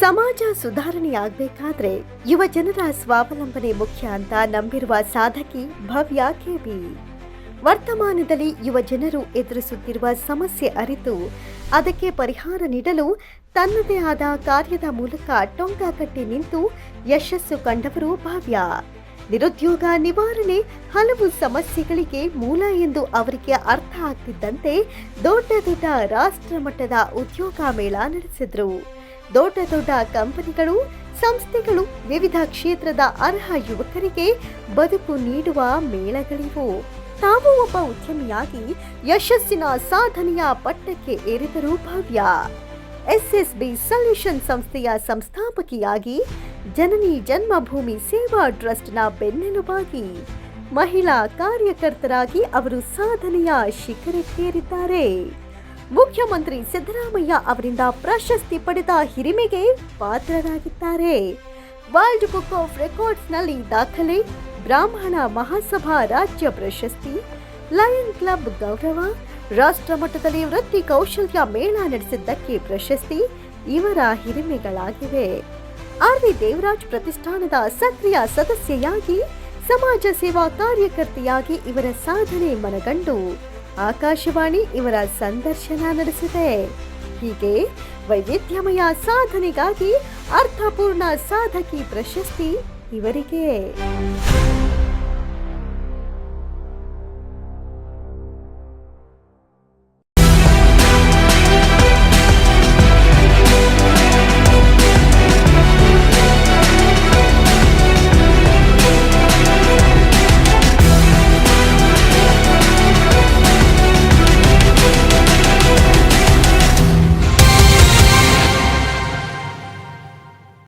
ಸಮಾಜ ಸುಧಾರಣೆಯಾಗಬೇಕಾದ್ರೆ ಯುವ ಜನರ ಸ್ವಾವಲಂಬನೆ ಮುಖ್ಯ ಅಂತ ನಂಬಿರುವ ಸಾಧಕಿ ಭವ್ಯ ಕೆಬಿ. ವರ್ತಮಾನದಲ್ಲಿ ಯುವ ಜನರು ಎದುರಿಸುತ್ತಿರುವ ಸಮಸ್ಯೆ ಅರಿತು ಅದಕ್ಕೆ ಪರಿಹಾರ ನೀಡಲು ತನ್ನದೇ ಆದ ಕಾರ್ಯದ ಮೂಲಕ ಟೊಂಕ ಕಟ್ಟಿ ನಿಂತು ಯಶಸ್ಸು ಕಂಡವರು ಭವ್ಯ. ನಿರುದ್ಯೋಗ ನಿವಾರಣೆ ಹಲವು ಸಮಸ್ಯೆಗಳಿಗೆ ಮೂಲ ಎಂದು ಅವರಿಗೆ ಅರ್ಥ ಆಗ್ತಿದ್ದಂತೆ ದೊಡ್ಡ ದೊಡ್ಡ ರಾಷ್ಟ್ರ ಮಟ್ಟದ ಉದ್ಯೋಗ ಮೇಳ ನಡೆಸಿದ್ರು. ದೊಡ್ಡ ದೊಡ್ಡ ಕಂಪನಿಗಳು, ಸಂಸ್ಥೆಗಳು, ವಿವಿಧ ಕ್ಷೇತ್ರದ ಅರ್ಹ ಯುವಕರಿಗೆ ಬದುಕು ನೀಡುವ ಮೇಳಗಳಿವು. ತಾವು ಒಬ್ಬ ಉದ್ಯಮಿಯಾಗಿ ಯಶಸ್ಸಿನ ಸಾಧನೆಯ ಪಟ್ಟಕ್ಕೆ ಏರಿದರು ಭವ್ಯ ಎಸ್ಎಸ್ಬಿ ಸೊಲ್ಯೂಷನ್ ಸಂಸ್ಥೆಯ ಸಂಸ್ಥಾಪಕಿಯಾಗಿ ಜನನಿ ಜನ್ಮಭೂಮಿ ಸೇವಾ ಟ್ರಸ್ಟ್ನ ಬೆನ್ನೆಲುಬಾಗಿ ಮಹಿಳಾ ಕಾರ್ಯಕರ್ತರಾಗಿ ಅವರು ಸಾಧನೆಯ ಶಿಖರಕ್ಕೇರಿದ್ದಾರೆ. ಮುಖ್ಯಮಂತ್ರಿ ಸಿದ್ದರಾಮಯ್ಯ ಅವರಿಂದ ಪ್ರಶಸ್ತಿ ಪಡೆದ ಹಿರಿಮೆಗೆ ಪಾತ್ರರಾಗಿದ್ದಾರೆ. ವರ್ಲ್ಡ್ ಬುಕ್ ಆಫ್ ರೆಕಾರ್ಡ್ಸ್ನಲ್ಲಿ ದಾಖಲೆ, ಬ್ರಾಹ್ಮಣ ಮಹಾಸಭಾ ರಾಜ್ಯ ಪ್ರಶಸ್ತಿ ಲಯನ್ ಕ್ಲಬ್ ಗೌರವ ರಾಷ್ಟ್ರ ಮಟ್ಟದಲ್ಲಿ ವೃತ್ತಿ ಕೌಶಲ್ಯ ಮೇಳ ನಡೆಸಿದ್ದಕ್ಕೆ ಪ್ರಶಸ್ತಿ, ಇವರ ಹಿರಿಮೆಗಳಾಗಿವೆ. ಆರ್ ವಿ ದೇವರಾಜ್ ಪ್ರತಿಷ್ಠಾನದ ಸಕ್ರಿಯ ಸದಸ್ಯೆಯಾಗಿ, ಸಮಾಜ ಸೇವಾ ಕಾರ್ಯಕರ್ತೆಯಾಗಿ ಇವರ ಸಾಧನೆ ಮನಗಂಡು. ಆಕಾಶವಾಣಿ ಇವರ ಸಂದರ್ಶನ ನಡೆಸಿದೆ. ಹೀಗೆ ವೈವಿಧ್ಯಮಯ ಸಾಧನೆಗಾಗಿ ಅರ್ಥಪೂರ್ಣ ಸಾಧಕಿ ಪ್ರಶಸ್ತಿ ಇವರಿಗೆ.